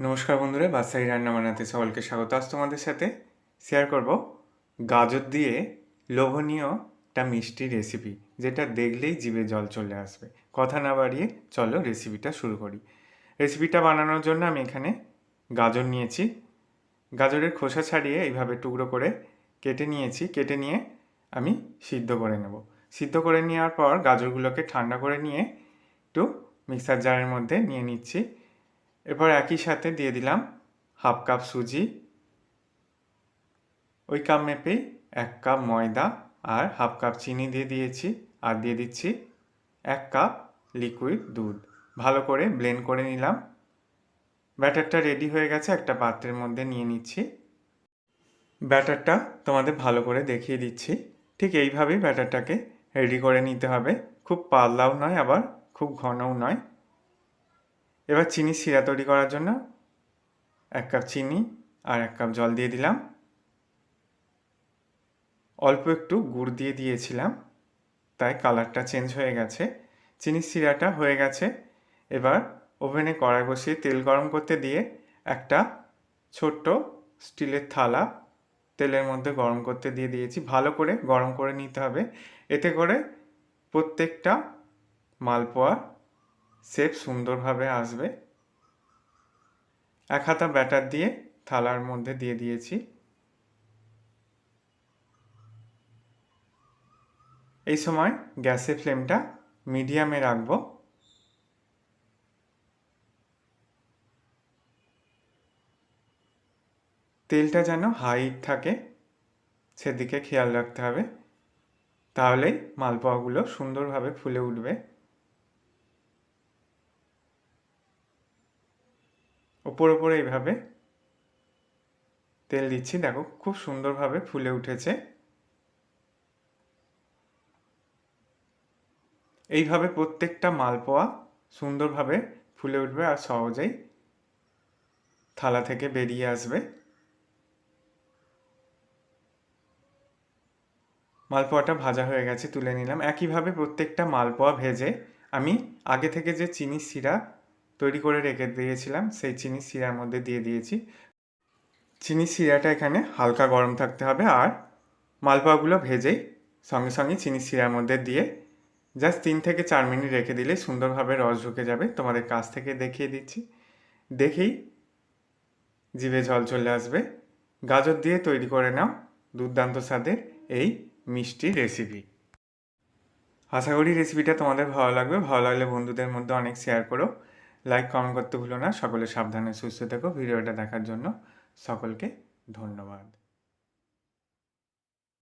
নমস্কার বন্ধুরা বাসাই রান্না বানাতে সকলকে স্বাগত। আজ তোমাদের সাথে শেয়ার করব গাজর দিয়ে লোভনীয় একটা মিষ্টি রেসিপি যেটা দেখলেই জিভে জল চলে আসবে। কথা না বাড়িয়ে চলো রেসিপিটা শুরু করি। রেসিপিটা বানানোর জন্য আমি এখানে গাজর নিয়েছি। গাজরের খোসা ছাড়িয়ে এইভাবে টুকরো করে কেটে নিয়েছি। কেটে নিয়ে আমি সিদ্ধ করে নেব। সিদ্ধ করে নেওয়ার পর গাজরগুলোকে ঠান্ডা করে নিয়ে একটু মিক্সার জারের মধ্যে নিয়ে নিচ্ছি। এরপর একই সাথে দিয়ে দিলাম হাফ কাপ সুজি, ওই কাপ মেপেই এক কাপ ময়দা আর হাফ কাপ চিনি দিয়ে দিয়েছি আর দিয়ে দিচ্ছি এক কাপ লিকুইড দুধ। ভালো করে ব্লেন্ড করে নিলাম। ব্যাটারটা রেডি হয়ে গেছে, একটা পাত্রের মধ্যে নিয়ে নিচ্ছি। ব্যাটারটা তোমাদের ভালো করে দেখিয়ে দিচ্ছি। ঠিক এইভাবেই ব্যাটারটাকে রেডি করে নিতে হবে। খুব পাতলাও নয়, আবার খুব ঘনও নয়। এবার চিনি শিরা তৈরি করার জন্য এক কাপ চিনি আর এক কাপ জল দিয়ে দিলাম। অল্প একটু গুড় দিয়ে দিয়েছিলাম, তাই কালারটা চেঞ্জ হয়ে গেছে। চিনির শিরাটা হয়ে গেছে। এবার ওভেনে কড়াই বসিয়ে তেল গরম করতে দিয়ে একটা ছোট্ট স্টিলের থালা তেলের মধ্যে গরম করতে দিয়ে দিয়েছি। ভালো করে গরম করে নিতে হবে। এতে করে প্রত্যেকটা মালপোয়া শেপ সুন্দরভাবে আসবে। এক হাতা ব্যাটার দিয়ে থালার মধ্যে দিয়ে দিয়েছি। এই সময় গ্যাসের ফ্লেমটা মিডিয়ামে রাখব। তেলটা যেন হাই থাকে, সেদিকে খেয়াল রাখতে হবে। তাহলেই মালপোয়াগুলো সুন্দরভাবে ফুলে উঠবে। ওপর ওপরে এইভাবে তেল দিচ্ছি। দেখো খুব সুন্দরভাবে ফুলে উঠেছে। এইভাবে প্রত্যেকটা মালপোয়া সুন্দরভাবে ফুলে উঠবে আর সহজেই থালা থেকে বেরিয়ে আসবে। মালপোয়াটা ভাজা হয়ে গেছে, তুলে নিলাম। একইভাবে প্রত্যেকটা মালপোয়া ভেজে আমি আগে থেকে যে চিনি শিরা তৈরি করে রেখে দিয়েছিলাম, সেই চিনি শিরার মধ্যে দিয়ে দিয়েছি। চিনি শিরাটা এখানে হালকা গরম থাকতে হবে আর মালপোয়াগুলো ভেজেই সঙ্গে সঙ্গে চিনি শিরার মধ্যে দিয়ে জাস্ট তিন থেকে চার মিনিট রেখে দিলে সুন্দরভাবে রস ঢুকে যাবে। তোমাদের কাছ থেকে দেখিয়ে দিচ্ছি। দেখেই জিভে জল চলে আসবে। গাজর দিয়ে তৈরি করে নাও দুর্দান্ত স্বাদের এই মিষ্টি রেসিপি। আশা করি রেসিপিটা তোমাদের ভালো লাগবে। ভালো লাগলে বন্ধুদের মধ্যে অনেক শেয়ার করো। লাইক কমেন্ট করতে ভুলো না। সকলে সাবধানে সুস্থ থেকো। ভিডিওটা দেখার জন্য সকলকে ধন্যবাদ।